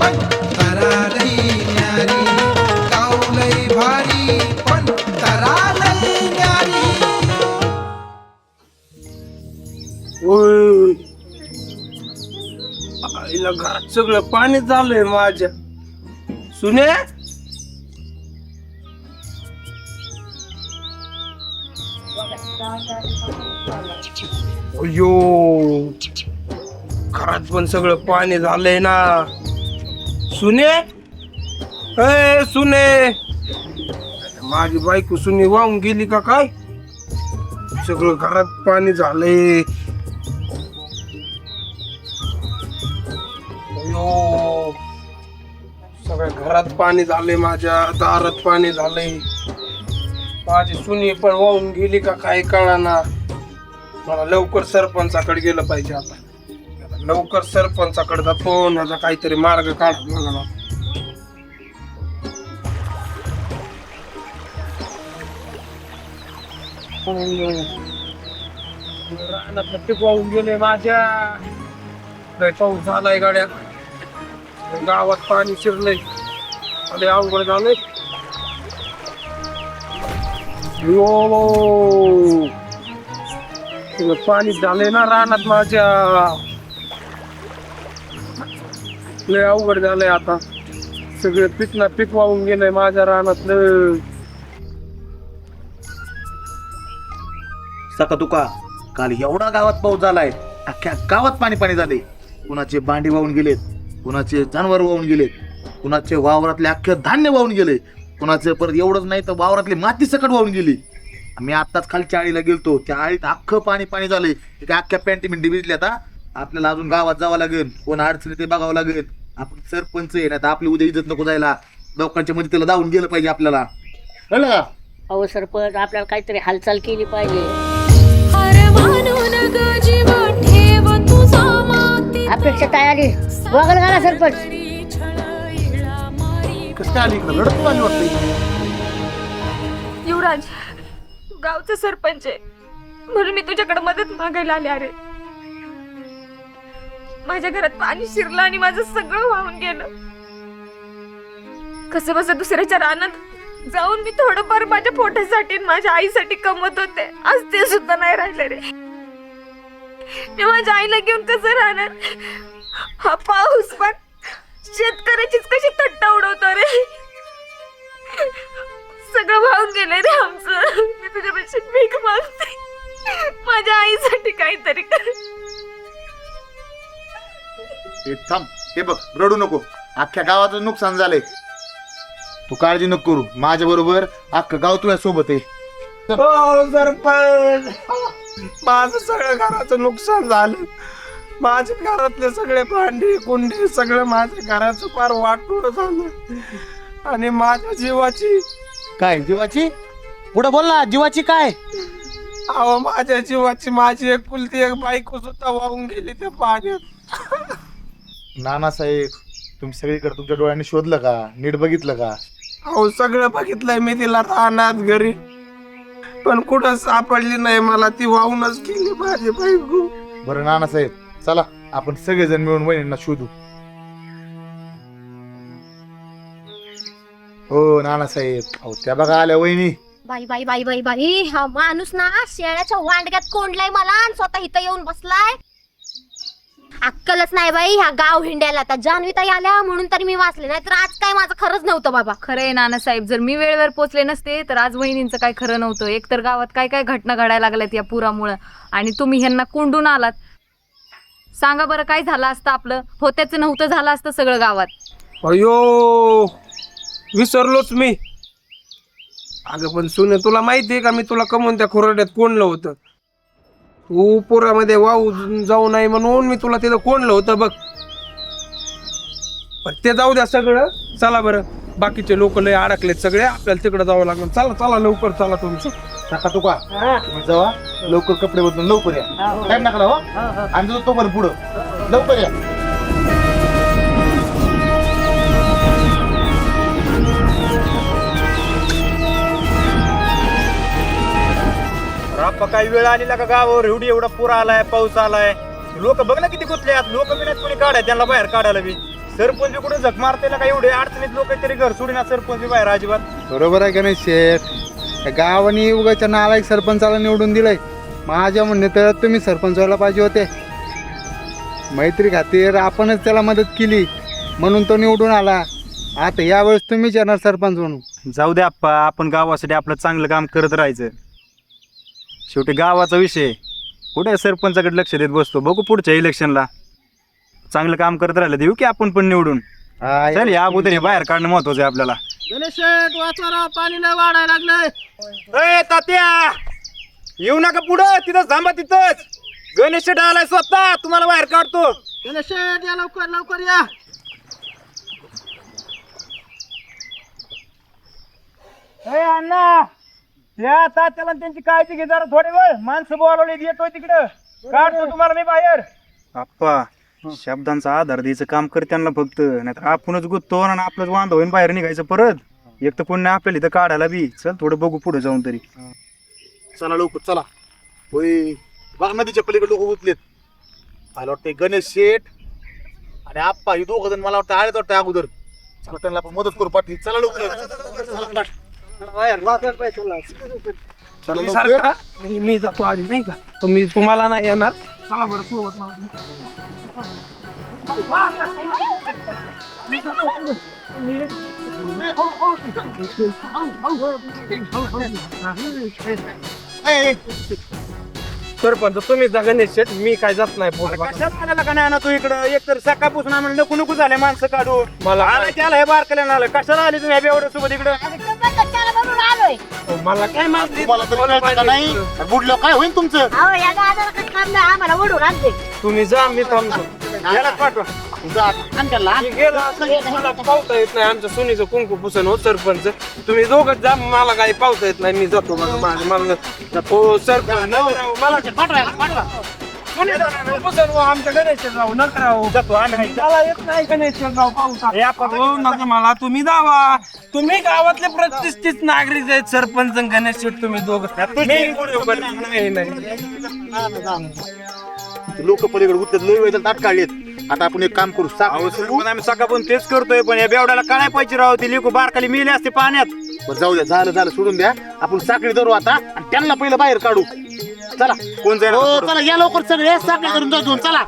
पण तरालई न्यारी. गावलई भारी पण न्यारी. ओय. आईला घरात सगळं पाणी झालंय माझ्या. सुने? अयो घरात पण सगळं पाणी झालंय ना. सुने? ए सुने. माझी बायको सुने वाहून गेली का काय? सगळं घरात पाणी झालंय. सगळ्या घरात पाणी झालंय माझ्या दारात पाणी झालंय. माझी सुनी पण वाहून गेली का काय कळाना. मला लवकर सरपंचाकडे गेलं पाहिजे आता. लवकर सरपंचाकडे जातो याचा काहीतरी मार्ग काढ लागला रानातलं पीक वाहून गेले माझ्या. लय पाऊस झालाय गाड्या. गावात पाणी शिरलंय. आणि अवघड झालंय. पाणी झालंय ना रानात माझ्या. लय अवघड झालंय आता. सगळं पीक ना पीक वाहून गेलंय माझ्या रानातलं. सका तुका काल एवढा गावात पाऊस झालाय अख्ख्या गावात पाणी पाणी झाले. कुणाचे भांडी वाहून गेलेत कुणाचे जनावर वाहून गेलेत कुणाचे वावरातले अख्खे धान्य वाहून गेले कुणाचे परत एवढंच नाही तर वावरातली माती सकट वाहून गेली. आम्ही आत्ताच खालच्या आळीला गेलतो त्या आळीत अख्खं पाणी पाणी झालंय. त्या अख्ख्या पॅन्टी मिंटी भिजली आता आपल्याला अजून गावात जावं लागेल कोण अडचणी ते बघावं लागेल. आपण सरपंच आहे ना तर आपली उद्या इज्जत नको जायला. लोकांच्या मध्ये त्याला जाऊन गेलं पाहिजे आपल्याला. कळलं का अहो सरपंच आपल्याला काहीतरी हालचाल केली पाहिजे. अपेक्षा काय आली? बघल का ना सरपंच. छळ इळा मारी कसं काय आली इकडं? लढत आली वाटतं युवराज तू गावचा सरपंच आहे. म्हणून मी तुझ्याकडे मदत मागायला आले अरे. माझ्या घरात पाणी शिरलं आणि माझं सगळं वाहून गेलं. कसं बस दुसऱ्याच्या रानात जाऊन मी थोडंफार माझ्या पोटासाठी आणि माझ्या आईसाठी कमवत होते. आज ते सुद्धा नाही राहिले रे. मी माझ्या आईला घेऊन कसं राहणार? हा पाऊस पण शेतकऱ्याचीच कशी थट्टा उडवतो रे? सगळं वाहून गेले रे आमचं. मी तुझ्यापेक्षा भीक मागते. माझ्या आईसाठी काहीतरी कर. हे थांब. हे बघ रडू नको. अख्ख्या गावाचं नुकसान झालंय. तू काळजी नको करू. माझ्या बरोबर अख्खं गाव तुझ्या सोबत आहे. हो सरपंच. माझं सगळं घराचं नुकसान झालं. माझ्या घरातले सगळे भांडी कुंडी सगळं माझ्या घराचं फार वाटोळ झालं. आणि माझ्या जीवाची काय जीवाची? पुढे बोल ना जीवाची काय? अहो माझ्या जीवाची माझी एक कुलती एक बायको सुद्धा वाहून गेली त्या पाण्यात. नानासाहेब तुम्ही सगळीकडे तुमच्या डोळ्यांनी शोधलं का? नीट बघितलं का? अहो सगळं बघितलंय मी तिला राहणार घरी. पण कुठं सापडली नाही मला ती वाहूनच गेली माझी बायको. बरं नानासाहेब चला आपण सगळेजण मिळून वहिनींना शोधू. हो नानासाहेब. अहो त्या बघा आल्या वहिनी. बाई बाई बाई बाई बाई. हा माणूस ना शेळ्याच्या वांडग्यात कोंडलाय मला आणि स्वतः इथं येऊन बसलाय. अक्कलच नाही बाई ह्या गाव हिंड्याला. आता जान्हवीताई आल्या म्हणून तरी मी वाचले. नाही तर आज काय माझं खरंच नव्हतं बाबा. खरं आहे नानासाहेब जर मी वेळेवर पोचले नसते तर आज वहिनींचं काय खरं नव्हतं. एकतर गावात काय काय घटना घडायला लागल्यात या पुरामुळं. आणि तुम्ही ह्यांना कोंडून आलात. सांगा बरं काय झालं असतं आपलं? होत्याचं नव्हतं झालं असतं सगळं गावात. अयो विसरलोच मी. अगं पण सुने तुला माहिती आहे का? मी तुला कमवून त्या खोरड्यात कोणलं होतं. तू पुरामध्ये वाहू जाऊ नये म्हणून मी तुला तिथं कोणलं होतं बघ. पण ते जाऊ द्या सगळं. चला बरं. बाकीचे लोक लय अडकलेत सगळे. आपल्याला तिकडे जावं लागलं. चला चला लवकर चला तुमचं. नका तुका तुम्ही जावा. लवकर कपडे बदलून लवकर या. टाइम नका हो आणि जातो तोपर्यंत पुढं. लवकर या. राप्पा काही वेळ आलेला का गावावर एवढी एवढा पूर आलाय पाऊस आलाय. लोक बघ ना किती गुतले लोक बी नाहीत कोणी काढाय त्यांना बाहेर काढायला बी. सरपंच बी कुठे झक मारतेला का? एवढे अडचणीत लोक तरी घर सोडिना सरपंच बी बाहेर अजिबात. बरोबर आहे गणेश शेठ? या गावाने उगाच्या नालायक सरपंचाला निवडून दिलंय. माझ्या म्हणणे तर तुम्ही सरपंच व्हायला पाहिजे होते. मैत्री खातीर आपणच त्याला मदत केली. म्हणून तो निवडून आला. आता यावेळेस तुम्हीच येणार सरपंच म्हणून. जाऊ दे आप्पा आपण गावासाठी आपलं चांगलं काम करत राहायचं. शेवटी गावाचा विषय कुठे सरपंचाकडे लक्ष देत बसतो? बघू पुढच्या इलेक्शनला चांगलं काम करत राहिलं देऊ की आपण पण निवडून? हा, चल या अगोदर हे बाहेर काढणं महत्वाचं आहे आपल्याला. गणेश शेठ वाचवा राव, पाणी नाही वाढायला लागलंय. ए तात्या! येऊ नका पुढं तिथंच थांबा तिथंच. गणेश आलाय स्वतः तुम्हाला बाहेर काढतो. गणेश या लवकर लवकर या. ए अण्णा! त्या तात्याला आणि त्यांची काळजी घे जरा थोडे वेळ. माणसं बोलवली येतोय तिकडं. काढतो तुम्हाला मी बाहेर. आप्पा शब्दांचा आधार द्यायचं काम कर त्यांना फक्त. नाहीतर आपणच गुत्तो आणि आपलंच वांद होईन बाहेर निघायचं परत. एक तर कोण नाही आपल्याला इथं काढायला बी. चल थोडं बघू पुढे जाऊन तरी. चला लवकर चला. होय. बघ नदीच्या पलीकडे लोक उतलेत. मला वाटतं गणेश शेठ आणि आप्पा ही दोघं जण मला वाटतं आलेच वाटतं अगोदर. चला त्यांना आपण मदत करू पाटील चला लवकर. चला, चला. मी लवकर. सारखा? मी मी जातो आधी नाही का? तुम्ही तुम्हाला नाही येणार. चला बरं सोबत मला. सरपंच तुम्ही जा गणेश शेठ मी काय जात नाही पोट आणायला का नाही ना तू इकडं? एक तर सकाळपासून आम्हाला नको नको झाले माणसं काढू मला आलं त्याला हे बारकल्यानं आलं. कशाला आली तुम्ही एवढ्या सोबत इकडं? मला काय माहिती तुम्हाला तरी कळतं का नाही बुडलो काय होईल तुमचं अहो या दादाला काही काम नाही आम्हाला ओढून आणते तुम्ही जा मी थांबतो यालाच पाठवा तुमचं आण त्याला मी गेलो असतो, मला पावता येत नाही आमच्या सुनीचं कुंकू पुसन हो सरपंच तुम्ही दोघं जा मला काही पावता येत नाही मी जातो मला माझं- मला हो सरपंच नवरा, मला सुनीचं पुसन हो, हो मला तुम्ही जावा. तुम्ही गावातले प्रतिष्ठित नागरिक आहेत सरपंच गणेश तुम्ही दोघं. लोक पलीकडे उतरत लय वेळ ताट काढलेत. आता आपण एक काम करू आम्ही सकाळपासून तेच करतोय पण या बेवड्याला काय पाहिजे राव? ती लिकू बारकाली मिली असते पाण्यात. जाऊ द्या झालं झालं सोडून द्या. आपण साखळी धरू आता आणि त्यांना पहिलं बाहेर काढू. चला. कोण जाईल हो? चला या लवकर सगळे साखळी करून जाऊ घेऊन चला.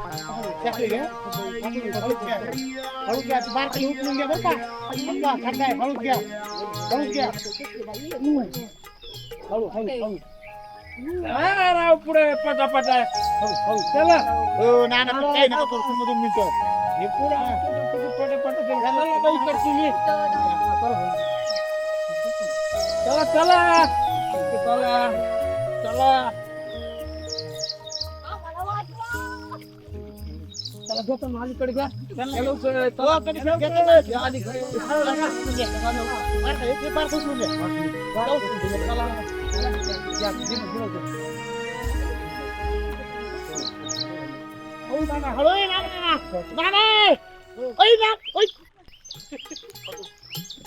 राव पुढे पटा पटा चला. हो ना ना काही नका करू तुम्ही दोन मिनिटं हे पुढे पटा पटा चला चला चला चला. चला ना अलीकडे घ्या. ना.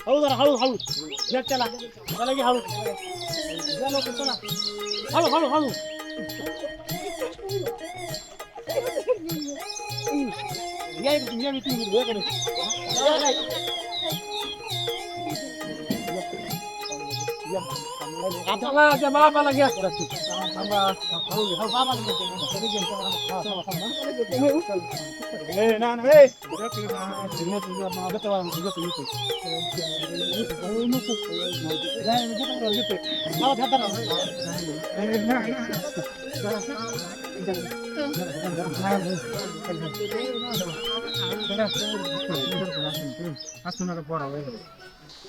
हळू जरा हळू हळू या चला चला की हळू या लवकर चला हळू हळू हळू या इकडे, या इकडे, या इकडे. या, या, या. चला त्या बाबाला घ्या थांबा. हळू घे, हळू. बाबाला घ्या. ए, ना, ना, ए.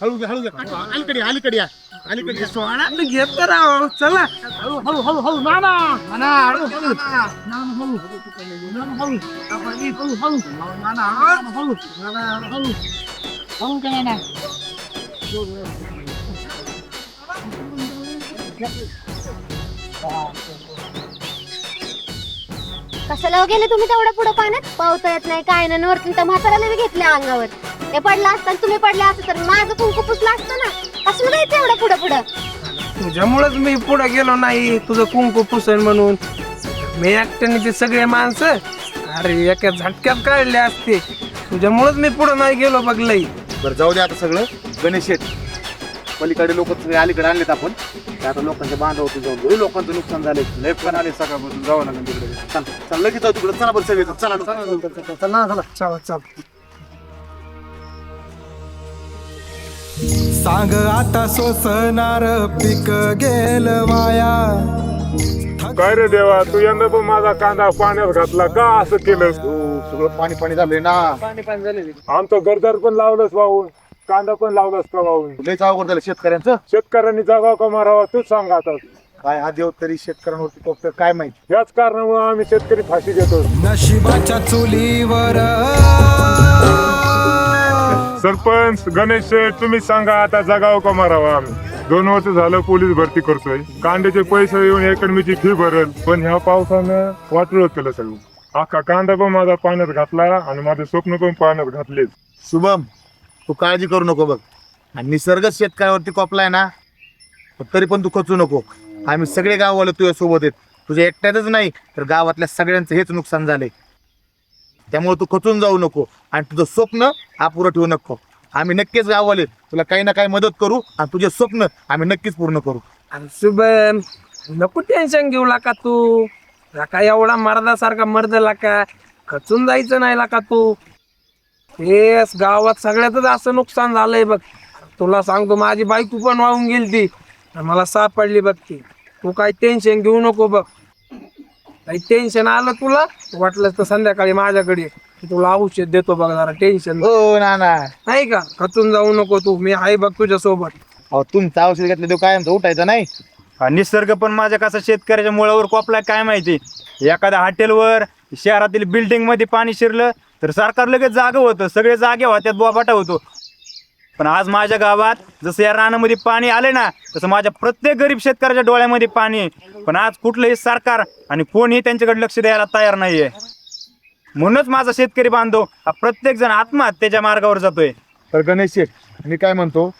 हळू घ्या हळू घ्या अलीकडे या, अलीकडे या अलीकडे या. घेत राव चला. हळू हळू हळू हळू. ना ना ना हळू हळू. ना हळू. ना हळू. हळू हळू. ना ना हळू. ना हळू हळू. काय ना कशाला हो गेले तुम्ही तेवढ्या पुढे पाण्यात? पावता येत नाही काय नाही वरती त्या म्हाताऱ्याला बी घेतल्या अंगावर. ते पडलं असतं आणि तुम्ही पडले असतं तर माझं कुंकू पुसलं असतं ना. कसलं जायचं एवढं पुढं पुढं? तुझ्यामुळेच मी पुढे गेलो नाही. तुझं कुंकू पुसन म्हणून. मी एकट्याने ते सगळे माणसं अरे एका झटक्यात काढले असते. तुझ्यामुळेच मी पुढे नाही गेलो बघ लई. बरं जाऊ दे आता सगळं. गणेश शेठ पलीकडे लोक अलीकडे आणलेत आपण. ते आता लोकांच्या बांधावरती जाऊन. लई लोकांचं नुकसान झाले लय पण आले सकाळपासून. जावं लागेल तिकडे. चल चल लगेच जाऊ तिकडे. चला बरं सगळे. चला चला. चल चला. सांग आता सोसणार पीक गेल वाया. काय रे देवा तू यंदा पण माझा कांदा पाण्यात घातला का असं केलं सगळं पाणी पाणी झालंय ना. पाणी पाणी झालेली आमचं घरदार पण लावलंस वाहून कांदा पण लावलास का वाहून लय अवघड झालं शेतकऱ्यांचं. शेतकऱ्यांनी जगाव का मारावा तूच सांग आता. काय हा देव तरी शेतकऱ्यांवरती कोपतं काय माहीत? याच कारणामुळे आम्ही शेतकरी फाशी घेतो नशिबाच्या चुलीवर सरपंच गणेश शेठ तुम्ही सांगा आता जगाव का मारावा आम्ही? दोन वर्ष झालं पोलीस भरती करतोय. कांद्याचे पैसे येऊन अकॅडमीची फी भरल. पण ह्या पावसानं वाटलं केलं सगळं. अख्खा कांदा पण माझा पाण्यात घातला आणि माझे स्वप्न पण पाण्यात घातलेच. शुभम तू काळजी करू नको बघ. आणि निसर्ग शेतकऱ्यावरती कोपलाय ना पण तरी पण तू खचू नको. आम्ही सगळे गाववाले तुझ्या सोबत आहेत. तुझ्या एकट्यातच नाही तर गावातल्या सगळ्यांचं हेच नुकसान झालंय. त्यामुळे तू खचून जाऊ नको आणि तुझं स्वप्न अपुरं ठेवू नको. आम्ही नक्कीच गाववाले तुला काही ना काही मदत करू आणि तुझे स्वप्न आम्ही नक्कीच पूर्ण करू. आणि शुभम नको टेन्शन घेऊ लाका तू. लाका एवढा मर्दासारखा मर्द का खचून जायचं नाही लाका तू. हे गावात सगळ्यातच असं नुकसान झालंय बघ. तुला सांगतो माझी बायको पण वाहून गेली ती मला सापडली बघ ती. तू काही टेन्शन घेऊ नको बघ. काही टेन्शन आलं तुला? वाटलं तर संध्याकाळी माझ्याकडे ये. मी तुला औषध देतो बघ जरा टेन्शन हो ना ना. नाही का? खचून जाऊ नको तू. मी आहे बघ तुझ्या सोबत अहो तुमचं औषध घेतलं तो कायमचं उठायचं नाही. हा निसर्ग पण माझ्या कसा शेतकऱ्याच्या मुळावर कोपलाय काय माहिती? एखाद्या हॉटेलवर शहरातील बिल्डिंगमध्ये पाणी शिरलं तर सरकार लगेच जागा होतं. सगळे जागे होत्यात बोबाटा होतो. पण आज माझ्या गावात जसं या रानामध्ये पाणी आले ना तसं माझ्या प्रत्येक गरीब शेतकऱ्याच्या डोळ्यामध्ये पाणी आहे. पण आज कुठलंही सरकार आणि कोणीही त्यांच्याकडे लक्ष द्यायला तयार नाहीये. म्हणूनच माझा शेतकरी बांधव हा प्रत्येक जण आत्महत्येच्या मार्गावर जातोय. तर गणेश शेठ मी काय म्हणतो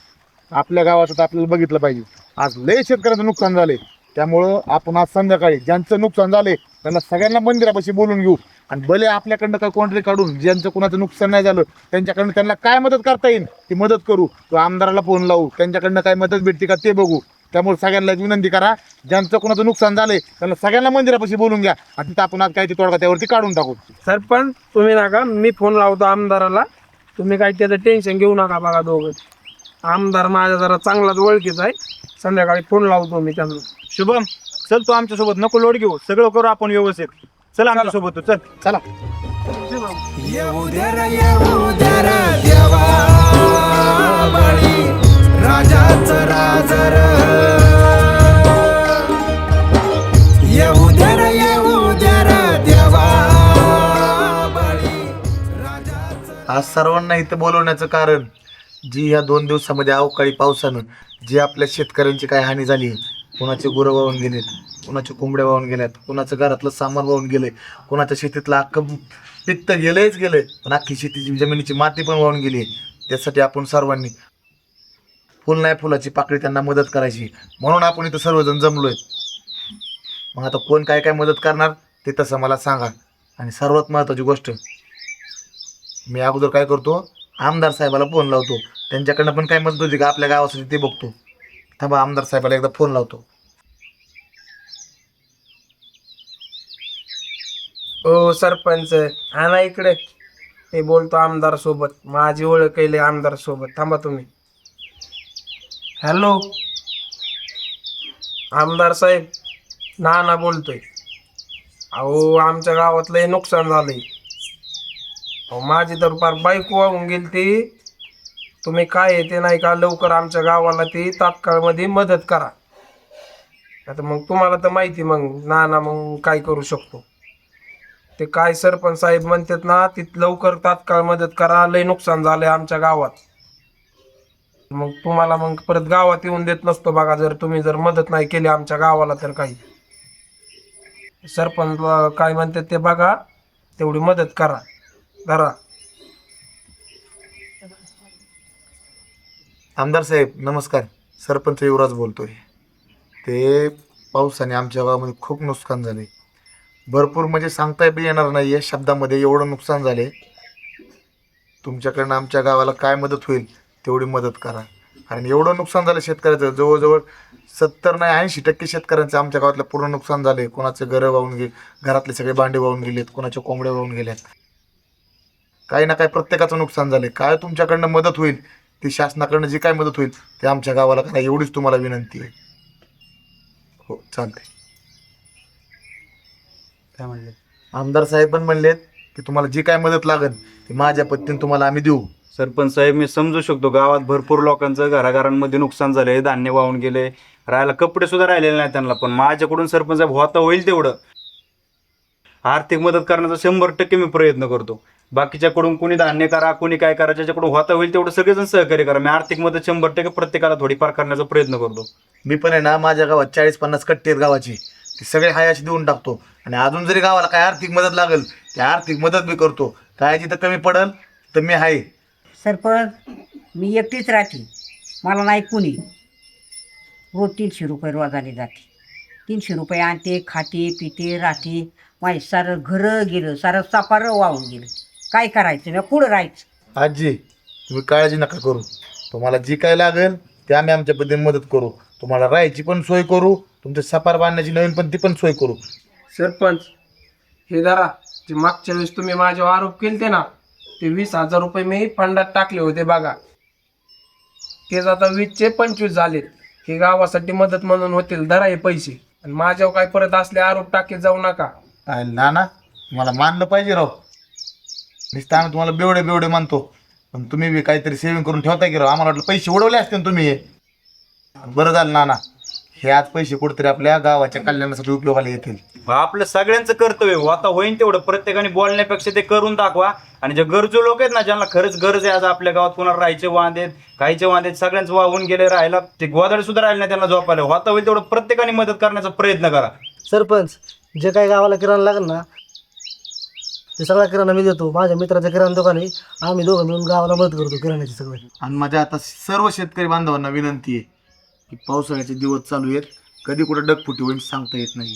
आपल्या गावाचं तर आपल्याला बघितलं पाहिजे. आज लय शेतकऱ्याचं नुकसान झाले त्यामुळं आपण आज संध्याकाळी ज्यांचं नुकसान झाले त्यांना सगळ्यांना मंदिरापाशी बोलून घेऊ. आणि भले आपल्याकडनं काय कोणतरी काढून ज्यांचं कोणाचं नुकसान नाही झालं त्यांच्याकडनं त्यांना काय मदत करता येईल ती मदत करू. किंवा आमदाराला फोन लावू. त्यांच्याकडनं काय मदत भेटते का ते बघू. त्यामुळे सगळ्यांना विनंती करा. ज्यांचं कोणाचं नुकसान झालंय त्यांना सगळ्यांना मंदिरापाशी बोलून घ्या. आणि तिथं आपण आज काय ते तोडगा त्यावरती काढून टाकू. सरपंच तुम्ही नका. मी फोन लावतो आमदाराला. तुम्ही काही त्याचं टेन्शन घेऊ नका बघा दोघं. आमदार माझ्या जरा चांगलाच ओळखीचा आहे. संध्याकाळी फोन लावतो मी त्यांना. शुभम चल तू आमच्यासोबत नको लोड घेऊ. सगळं करू आपण व्यवस्थित. चल आमच्यासोबत तू चल. चला. येऊ दे रे येऊ दे रे देवा. बळी राजाचं. येऊ दे रे येऊ देवा. बळी राजाचं आज सर्वांना इथं बोलवण्याचं कारण जी ह्या दोन दिवसामध्ये अवकाळी पावसानं जी आपल्या शेतकऱ्यांची काय हानी झाली कुणाचे गुरं वाहून गेलेत कुणाच्या कोंबड्या वाहून गेल्यात कुणाचं घरातलं सामान वाहून गेलंय कुणाच्या शेतीतलं अख्खं पित्त गेलंयच गेलंय पण अख्खी शेतीची जमिनीची माती पण वाहून गेली आहे. त्यासाठी आपण सर्वांनी फुल नाही फुलाची पाकळी त्यांना मदत करायची. म्हणून आपण इथं सर्वजण जमलोय. मग आता कोण काय काय मदत करणार ते तसं मला सांगा. आणि सर्वात महत्त्वाची गोष्ट मी अगोदर काय करतो आमदार साहेबाला फोन लावतो. त्यांच्याकडनं पण काय मदत होती का आपल्या गावासाठी ते बघतो. थांबा आमदार साहेबाला एकदा फोन लावतो. हो सरपंच हा ना इकडे. मी बोलतो आमदार सोबत. माझी ओळख केली आमदार सोबत. थांबा तुम्ही. हॅलो आमदार साहेब ना ना बोलतोय. अहो आमच्या गावातलं हे नुकसान झालंय. अहो माझी तर फार बाईक वाहून गेली ती तुम्ही काय आहे ते नाही का लवकर आमच्या गावाला ती तात्काळमध्ये मदत करा. आता मग तुम्हाला तर माहिती मग ना ना मग काय करू शकतो. ते काय सरपंच साहेब म्हणतात ना ती लवकर तात्काळ मदत करा लय नुकसान झालंय आमच्या गावात. मग तुम्हाला मग परत गावात येऊन देत नसतो बघा जर तुम्ही जर मदत नाही केली आमच्या गावाला तर काही. सरपंच काय म्हणतात ते बघा तेवढी मदत करा. धरा. आमदार साहेब नमस्कार. सरपंच युवराज बोलतो आहे ते पावसाने आमच्या गावामध्ये खूप नुकसान झाले. भरपूर म्हणजे सांगता बी येणार नाही आहे शब्दामध्ये एवढं नुकसान झाले. तुमच्याकडनं आमच्या गावाला काय मदत होईल तेवढी मदत करा. आणि एवढं नुकसान झालं शेतकऱ्याचं. जवळजवळ सत्तर नाही ऐंशी टक्के शेतकऱ्यांचं आमच्या गावातलं पूर्ण नुकसान झालं कोणाचे घरं वाहून गे घरातले सगळे भांडे वाहून गेलेत कोणाच्या कोंबड्या वाहून गेल्यात. काही ना काही प्रत्येकाचं नुकसान झालं काय तुमच्याकडनं मदत होईल ती शासनाकडनं जी काय मदत होईल ते आमच्या गावाला करा एवढीच तुम्हाला विनंती आहे. हो चालते काय म्हणले आमदार साहेब पण म्हणलेत की तुम्हाला जी काय मदत लागेल ती माझ्या पद्धतीने तुम्हाला आम्ही देऊ. सरपंच साहेब मी समजू शकतो गावात भरपूर लोकांचं घराघरांमध्ये नुकसान झालंय धान्य वाहून गेले राहायला कपडे सुद्धा राहिलेले नाही त्यांना पण माझ्याकडून सरपंच साहेब होता होईल तेवढं. आर्थिक मदत करण्याचा शंभर टक्के मी प्रयत्न करतो. बाकीच्याकडून कोणी धान्य करा कोणी काय करा ज्याच्याकडून होता होईल तेवढं सगळेजण सहकार्य करा. मी आर्थिक मदत शंभर टक्के प्रत्येकाला थोडीफार करण्याचा प्रयत्न करतो. मी पण आहे ना माझ्या गावात चाळीस पन्नास कट्टे आहेत गावाची. ती सगळे हायाशी देऊन टाकतो. आणि अजून जरी गावाला काय आर्थिक मदत लागेल त्या आर्थिक मदत मी करतो. काय जिथं कमी पडेल तर मी आहे. सरपंच मी एकटीच राहते. मला नाही कुणी. रोज तीनशे रुपये रोजाने जाते. तीनशे रुपये आणते खाते पिते राहते. माझे सारं घरं गेलं सारं सापारं वाहून गेलं. काय करायचं? ना पुढं राहायचं? आजी तुम्ही काळजी नका करू. तुम्हाला जी काय लागेल ते आम्ही आमच्या पद्धतीने मदत करू. तुम्हाला राहायची पण सोय करू तुमच्या सफार बांधण्याची नवीन पण ती पण सोय करू. सरपंच हे धरा जे मागच्या वेळेस तुम्ही माझ्यावर आरोप केलते ना ते वीस हजार रुपये मी फंडात टाकले होते बघा. तेच आता वीसचे पंचवीस झालेत हे गावासाठी मदत म्हणून होतील धरा हे पैसे. आणि माझ्यावर काय परत असले आरोप टाकीत जाऊ नका. ना ना तुम्हाला मानलं पाहिजे राव. नुसतं आम्ही तुम्हाला बेवडे बेवडे मानतो पण तुम्ही बी काहीतरी सेविंग करून ठेवता की राव? आम्हाला वाटलं पैसे उडवले असते ना तुम्ही. हे. बरं झालं नाना. हे आज पैसे कुठेतरी आपल्या गावाच्या कल्याणासाठी उपयोगाला येतील. आपलं सगळ्यांचं कर्तव्य आहे. आता होईन तेवढं. प्रत्येकाने बोलण्यापेक्षा ते करून दाखवा. आणि जे गरजू लोक आहेत ना ज्यांना खरंच गरज आहे आज आपल्या गावात कोणाला राहायचे वांदे आहेत काहीचे वांदे आहेत सगळ्यांचं वाहून गेले राहायला. ते गोदाडे सुद्धा राहिले नाही त्यांना झोपायला. होता होईल तेवढं प्रत्येकाने मदत करण्याचा प्रयत्न करा. सरपंच जे काही गावाला किराणा लागेल ना ते सगळा किराणा मी देतो. माझ्या मित्राच्या किराणा दुकान आहे. आम्ही दोघं मिळून गावाला मदत करतो किराण्याची सगळं. आणि माझ्या आता सर्व शेतकरी बांधवांना विनंती आहे की पावसाळ्याचे दिवस चालू आहेत. कधी कुठं डगफुटी होईल सांगता येत नाही.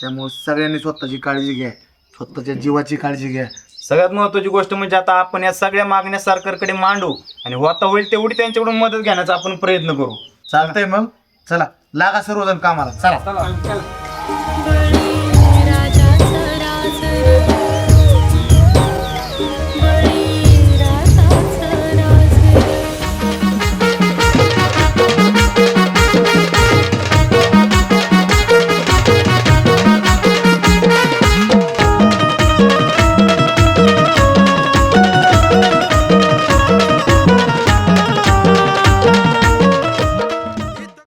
त्यामुळे सगळ्यांनी स्वतःची काळजी घ्या. स्वतःच्या जीवाची काळजी घ्या. सगळ्यात महत्वाची गोष्ट म्हणजे आता आपण या सगळ्या मागण्या सरकारकडे मांडू आणि होता होईल तेवढी त्यांच्याकडून मदत घेण्याचा आपण प्रयत्न करू. चालतंय मग? चला. लागा सर्वजण कामाला. चला. चला.